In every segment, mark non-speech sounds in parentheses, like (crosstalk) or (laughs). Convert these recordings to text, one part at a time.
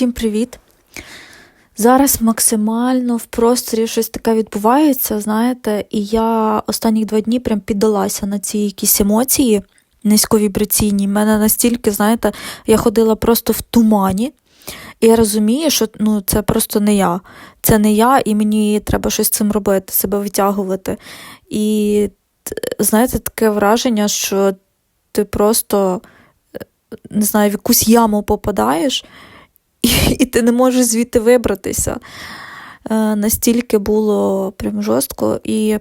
Всім привіт! Зараз максимально в просторі щось таке відбувається, знаєте, і я останні два дні прям піддалася на ці якісь емоції низьковібраційні. Мене настільки, знаєте, я ходила просто в тумані, і я розумію, що ну, це просто не я. Це не я, і мені треба щось з цим робити, себе витягувати. І знаєте, таке враження, що ти просто не знаю, в якусь яму попадаєш, (laughs) і, і ти не можеш звідти вибратися. Е, настільки було прям жорстко. І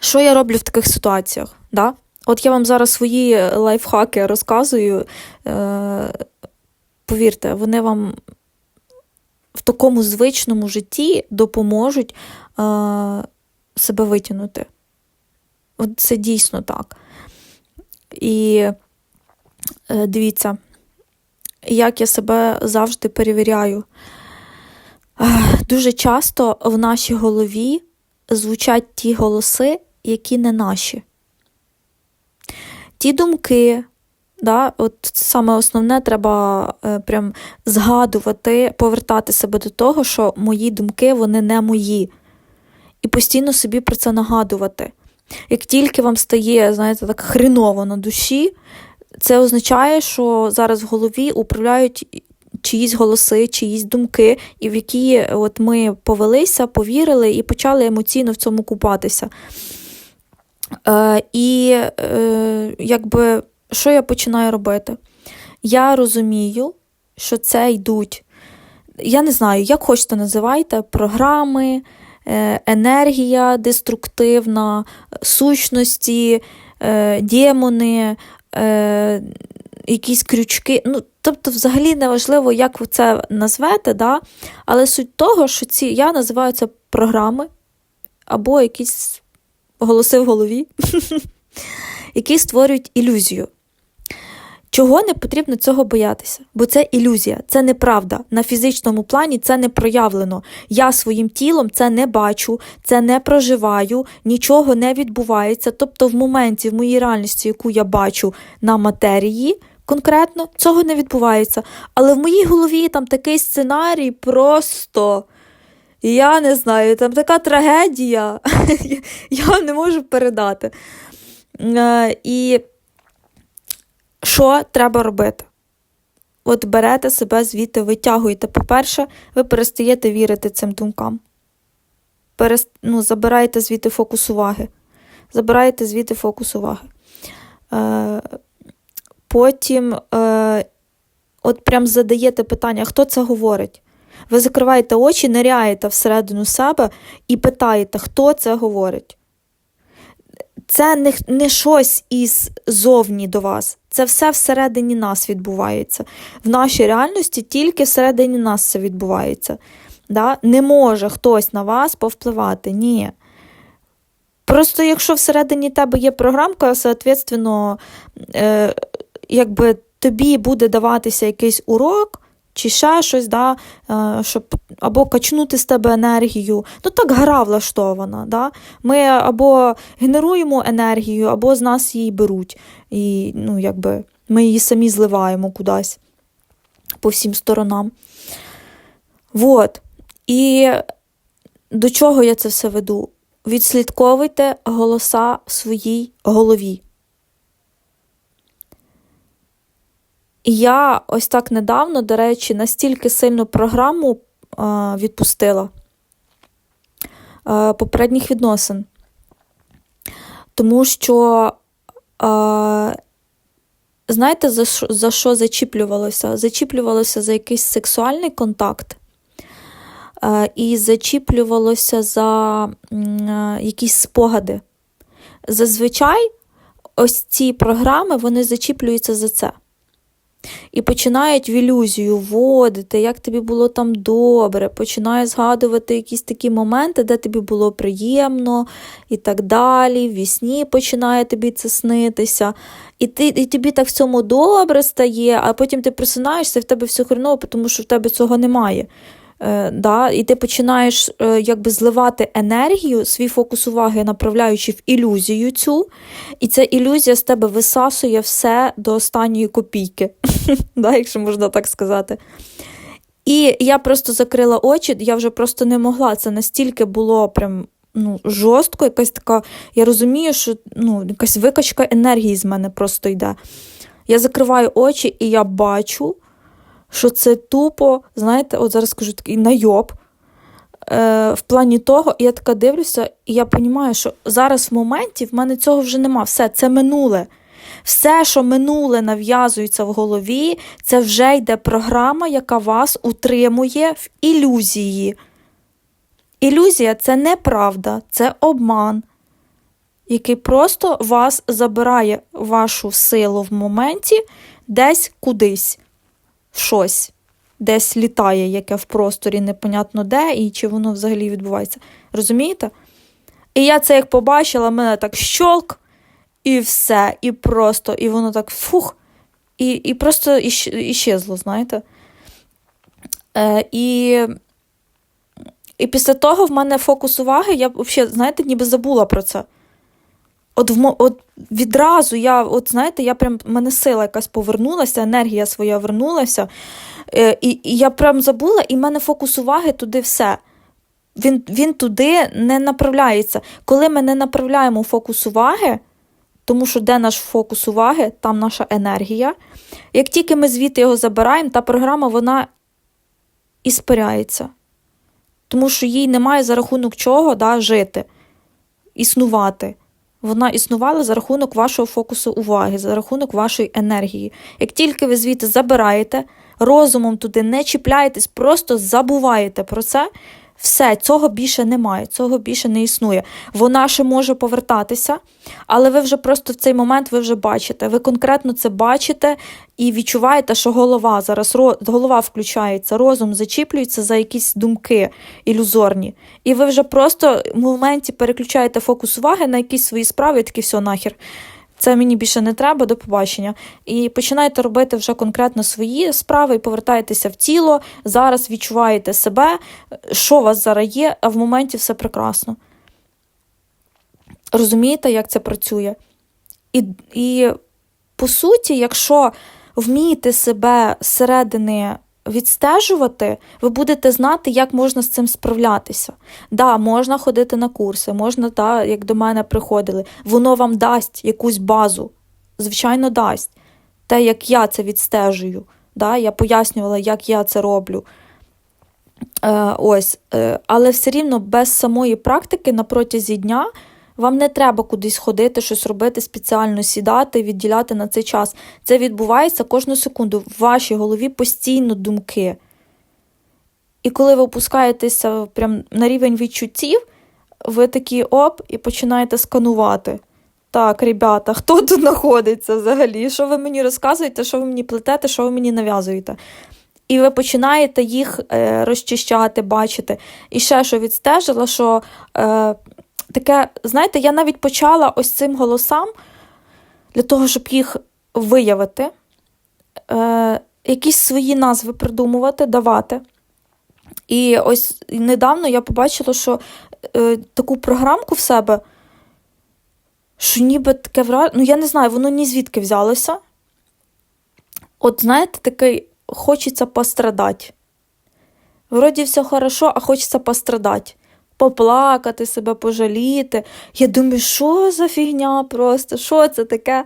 що я роблю в таких ситуаціях? Да? От я вам зараз свої лайфхаки розказую. Е, повірте, вони вам в такому звичному житті допоможуть е, себе витягнути. От Це дійсно так. І дивіться, як я себе завжди перевіряю. Дуже часто в нашій голові звучать ті голоси, які не наші. Ті думки, да, от саме основне, треба е, прям згадувати, повертати себе до того, що мої думки вони не мої. І постійно собі про це нагадувати. Як тільки вам стає, знаєте, так хреново на душі, це означає, що зараз в голові управляють чиїсь голоси, чиїсь думки, і в які от ми повелися, повірили і почали емоційно в цьому купатися. Е, І е, якби що я починаю робити? Я розумію, що це йдуть. Я не знаю, як хочете називайте, програми, е, енергія деструктивна, сущності, е, демони, е, якісь крючки. Ну, Тобто, взагалі неважливо, як ви це назвете, да? але суть того, що ці я називаю це програми або якісь голоси в голові, (laughs) які створюють ілюзію. Чого не потрібно цього боятися? Бо це ілюзія, це неправда. На фізичному плані це не проявлено. Я своїм тілом це не бачу, це не проживаю, нічого не відбувається. Тобто, в моменті, в моїй реальності, яку я бачу на матерії, конкретно цього не відбувається. Але в моїй голові там такий сценарій просто. Я не знаю, там така трагедія, (laughs) я не можу передати. Е, і що треба робити? От берете себе звідти, витягуєте. По-перше, ви перестаєте вірити цим думкам. Перест... Ну, Забираєте звідти фокус уваги. Забираєте звідти фокус уваги. Е, Потім е, от прям задаєте питання, хто це говорить? Ви закриваєте очі, ниряєте всередину себе і питаєте, хто це говорить. Це не не щось із зовні до вас. Це все всередині нас відбувається. В нашій реальності тільки всередині нас це відбувається. Да? Не може хтось на вас повпливати. Ні. Просто якщо всередині тебе є програмка, соответственно, е, якби тобі буде даватися якийсь урок, чи ще щось, да, е, щоб або качнути з тебе енергію. Ну так гра влаштована. Да? Ми або генеруємо енергію, або з нас її беруть. І ну, якби, ми її самі зливаємо кудись по всім сторонам. Вот. І до чого я це все веду? Відслідковуйте голоса в своїй голові. Я ось так недавно, до речі, настільки сильну програму е, відпустила е, попередніх відносин. Тому що, е, знаєте, за що, за що зачіплювалося? Зачіплювалося за якийсь сексуальний контакт. І зачіплювалося за якісь спогади. Зазвичай ось ці програми вони зачіплюються за це. І починають в ілюзію вводити, як тобі було там добре, починає згадувати якісь такі моменти, де тобі було приємно і так далі. В вісні починає тобі це снитися. І ти, і тобі так в цьому добре стає, а потім ти просинаєшся, і в тебе все хреново, тому що в тебе цього немає. Е, да, І ти починаєш е, якби зливати енергію, свій фокус уваги направляючи в ілюзію цю, і ця ілюзія з тебе висасує все до останньої копійки, (laughs) да, якщо можна так сказати. І я просто закрила очі, я вже просто не могла. Це настільки було прям ну, жорстко, якась така. Я розумію, що ну, якась викачка енергії з мене просто йде. Я закриваю очі і я бачу, що це тупо, знаєте, от зараз скажу такий найоб. Е, в плані того, я така дивлюся, і я розумію, що зараз в моменті в мене цього вже нема. Все, це минуле. Все, що минуле нав'язується в голові, це вже йде програма, яка вас утримує в ілюзії. Ілюзія це неправда, це обман, який просто вас забирає вашу силу в моменті десь кудись, щось, десь літає, яке в просторі непонятно де і чи воно взагалі відбувається. Розумієте? І я це як побачила, мене так щолк, і все, і просто, і воно так фух, і і просто іщ, іщезло, знаєте. Е, І і після того в мене фокус уваги, я взагалі, знаєте, ніби забула про це. От в, от відразу я, от знаєте, я прям, в мене сила якась повернулася, енергія своя вернулася. Е, і, і я прям забула, і в мене фокус уваги туди все. Він він туди не направляється. Коли ми не направляємо фокус уваги, тому що де наш фокус уваги, там наша енергія. Як тільки ми звідти його забираємо, та програма вона іспиряється. Тому що їй немає за рахунок чого да, жити, існувати. Вона існувала за рахунок вашого фокусу уваги, за рахунок вашої енергії. Як тільки ви звідти забираєте, розумом туди не чіпляєтесь, просто забуваєте про це, все, цього більше немає, цього більше не існує. Вона ще може повертатися, але ви вже просто в цей момент ви вже бачите. Ви конкретно це бачите і відчуваєте, що голова зараз голова включається, розум зачіплюється за якісь думки ілюзорні. І ви вже просто в моменті переключаєте фокус уваги на якісь свої справи, і такі все нахер це мені більше не треба, до побачення. І починаєте робити вже конкретно свої справи і повертаєтеся в тіло. Зараз відчуваєте себе, що у вас зараз є, а в моменті все прекрасно. Розумієте, як це працює? І, І по суті, якщо вмієте себе зсередини відстежувати, ви будете знати, як можна з цим справлятися. Да, можна ходити на курси, можна, да, як до мене приходили, воно вам дасть якусь базу. Звичайно, дасть. Те, як я це відстежую. Да, Я пояснювала, як я це роблю. Е, ось, е, Але все рівно без самої практики на протязі дня. Вам не треба кудись ходити, щось робити, спеціально сідати, відділяти на цей час. Це відбувається кожну секунду. В вашій голові постійно думки. І коли ви опускаєтеся прям на рівень відчуттів, ви такі оп, і починаєте сканувати. Так, ребята, (laughs) хто тут знаходиться взагалі? Що ви мені розказуєте, що ви мені плетете, що ви мені нав'язуєте? І ви починаєте їх е, розчищати, бачити. І ще що відстежила, що е, таке, знаєте, я навіть почала ось цим голосам для того, щоб їх виявити, е, якісь свої назви придумувати, давати. І ось недавно я побачила, що е, таку програмку в себе, що ніби таке враження, ну я не знаю, воно ні звідки взялося. От, знаєте, такий хочеться пострадати. Вроді все хорошо, а хочеться пострадати поплакати себе, пожаліти. Я думаю, що за фігня просто, що це таке?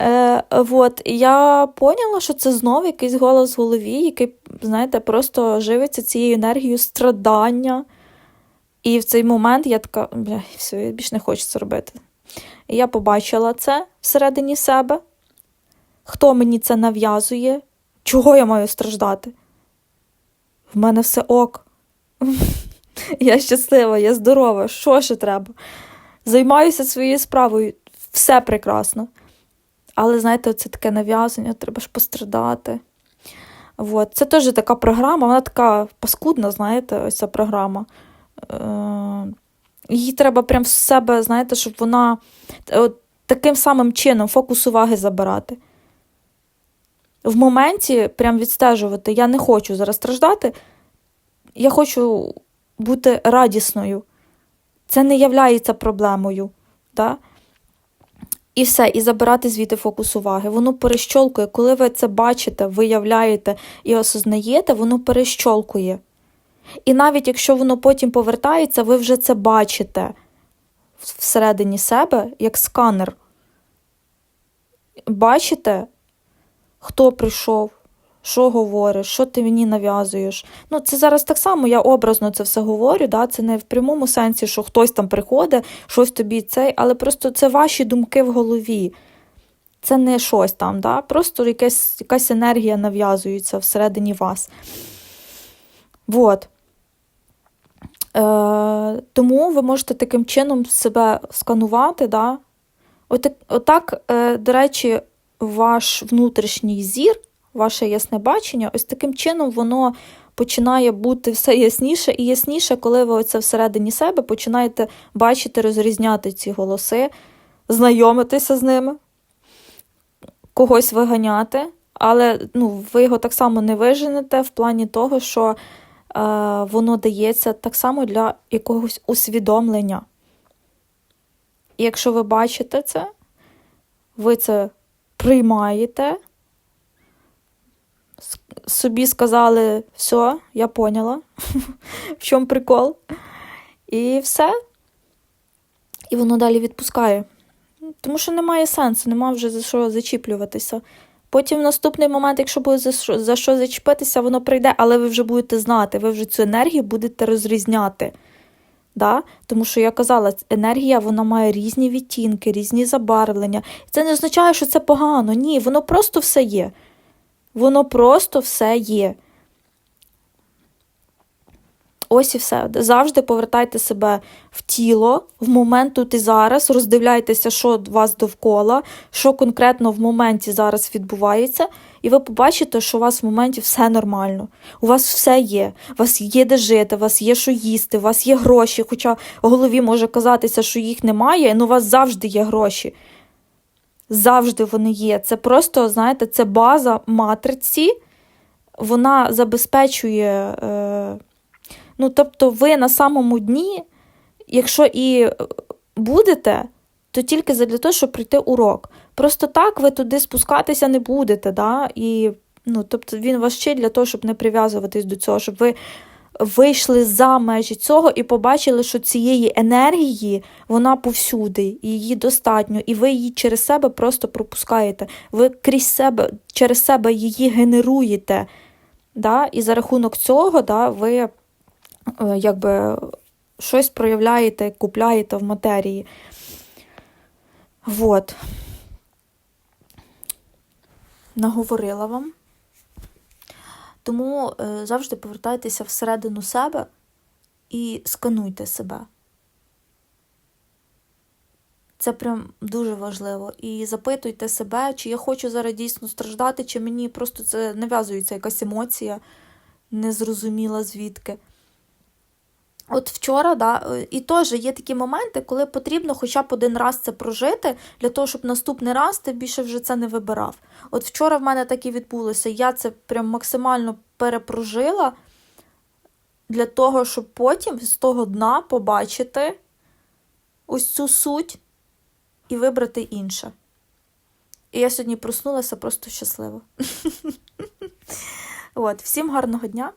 Е, вот. І я поняла, що це знову якийсь голос в голові, який, знаєте, просто живиться цією енергією страдання. І в цей момент я така, бля, все, я більше не хочу це робити. І я побачила це всередині себе. Хто мені це нав'язує? Чого я маю страждати? В мене все ок. Я щаслива, я здорова, що ще треба? Займаюся своєю справою, все прекрасно. Але, знаєте, це таке нав'язання, треба ж пострадати. От. Це теж така програма, вона така паскудна, знаєте, ось ця програма. Е, її треба прям в себе, знаєте, щоб вона от, таким самим чином фокус уваги забирати. В моменті прям відстежувати, я не хочу зараз страждати, я хочу бути радісною. Це не являється проблемою. Да? І все, і забирати звідти фокус уваги. Воно перещолкує. Коли ви це бачите, виявляєте і осознаєте, воно перещолкує. І навіть якщо воно потім повертається, ви вже це бачите всередині себе, як сканер. Бачите, хто прийшов, що говориш, що ти мені нав'язуєш. Ну, це зараз так само, я образно це все говорю, да? це не в прямому сенсі, що хтось там приходить, щось тобі цей, але просто це ваші думки в голові. Це не щось там, да? просто якась, якась енергія нав'язується всередині вас. Вот. Е, Тому ви можете таким чином себе сканувати. Да? Отак, отак е, до речі, ваш внутрішній зір, ваше ясне бачення, ось таким чином воно починає бути все ясніше і ясніше, коли ви оце всередині себе починаєте бачити, розрізняти ці голоси, знайомитися з ними, когось виганяти, але ну, ви його так само не виженете в плані того, що е, воно дається так само для якогось усвідомлення. І якщо ви бачите це, ви це приймаєте, собі сказали, все, я поняла, (laughs) в чому прикол. І все. І воно далі відпускає. Тому що немає сенсу, немає вже за що зачіплюватися. Потім в наступний момент, якщо буде за що, за що зачепитися, воно прийде, але ви вже будете знати, ви вже цю енергію будете розрізняти. Да? Тому що я казала, енергія вона має різні відтінки, різні забарвлення. Це не означає, що це погано. Ні, воно просто все є. Воно просто все є. Ось і все. Завжди повертайте себе в тіло, в момент тут і зараз, роздивляйтеся, що вас довкола, що конкретно в моменті зараз відбувається, і ви побачите, що у вас в моменті все нормально. У вас все є. У вас є де жити, у вас є що їсти, у вас є гроші. Хоча в голові може казатися, що їх немає, але у вас завжди є гроші. Завжди вони є. Це просто, знаєте, це база матриці, вона забезпечує. Е, Ну, тобто, ви на самому дні, якщо і будете, то тільки для того, щоб пройти урок. Просто так ви туди спускатися не будете. Да? І, ну, Тобто він вас вчить для того, щоб не прив'язуватись до цього, щоб ви вийшли за межі цього і побачили, що цієї енергії вона повсюди, її достатньо, і ви її через себе просто пропускаєте. Ви крізь себе, через себе її генеруєте. Да? І за рахунок цього да, ви. Е, якби щось проявляєте, купляєте в матерії. Вот. Наговорила вам. Тому е, завжди повертайтеся всередину себе і скануйте себе. Це прям дуже важливо. І запитуйте себе, чи я хочу зараз дійсно страждати, чи мені просто це нав'язується якась емоція, незрозуміла звідки. От вчора, да, е, і теж є такі моменти, коли потрібно хоча б один раз це прожити, для того, щоб наступний раз ти більше вже це не вибирав. От вчора в мене так і відбулося. Я це прям максимально перепрожила для того, щоб потім з того дна побачити ось цю суть і вибрати інше. І я сьогодні проснулася просто щасливо. (laughs) От, Всім гарного дня!